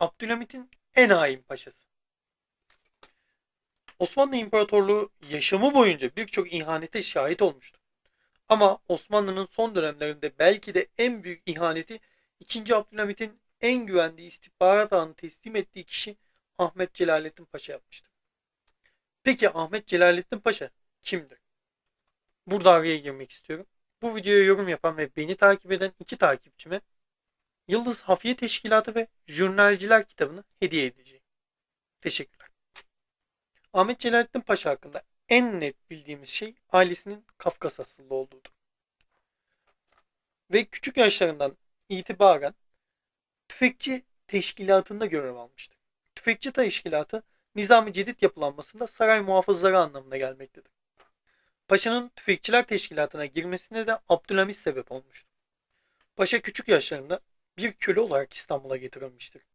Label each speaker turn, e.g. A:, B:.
A: Abdülhamit'in en hain paşası. Osmanlı İmparatorluğu yaşamı boyunca birçok ihanete şahit olmuştur. Ama Osmanlı'nın son dönemlerinde belki de en büyük ihaneti 2. Abdülhamit'in en güvendiği istihbarat ağını teslim ettiği kişi Ahmet Celalettin Paşa yapmıştır. Peki Ahmet Celalettin Paşa kimdir? Burada araya girmek istiyorum. Bu videoya yorum yapan ve beni takip eden iki takipçime Yıldız Hafiye Teşkilatı ve Jurnalciler kitabını hediye edeceğim. Teşekkürler. Ahmet Celalettin Paşa hakkında en net bildiğimiz şey ailesinin Kafkas asıllı olduğudur. Ve küçük yaşlarından itibaren tüfekçi teşkilatında görev almıştır. Tüfekçi teşkilatı Nizami Cedid yapılanmasında saray muhafızları anlamına gelmektedir. Paşa'nın tüfekçiler teşkilatına girmesine de Abdülhamit sebep olmuştur. Paşa küçük yaşlarında bir köle olarak İstanbul'a getirilmiştir.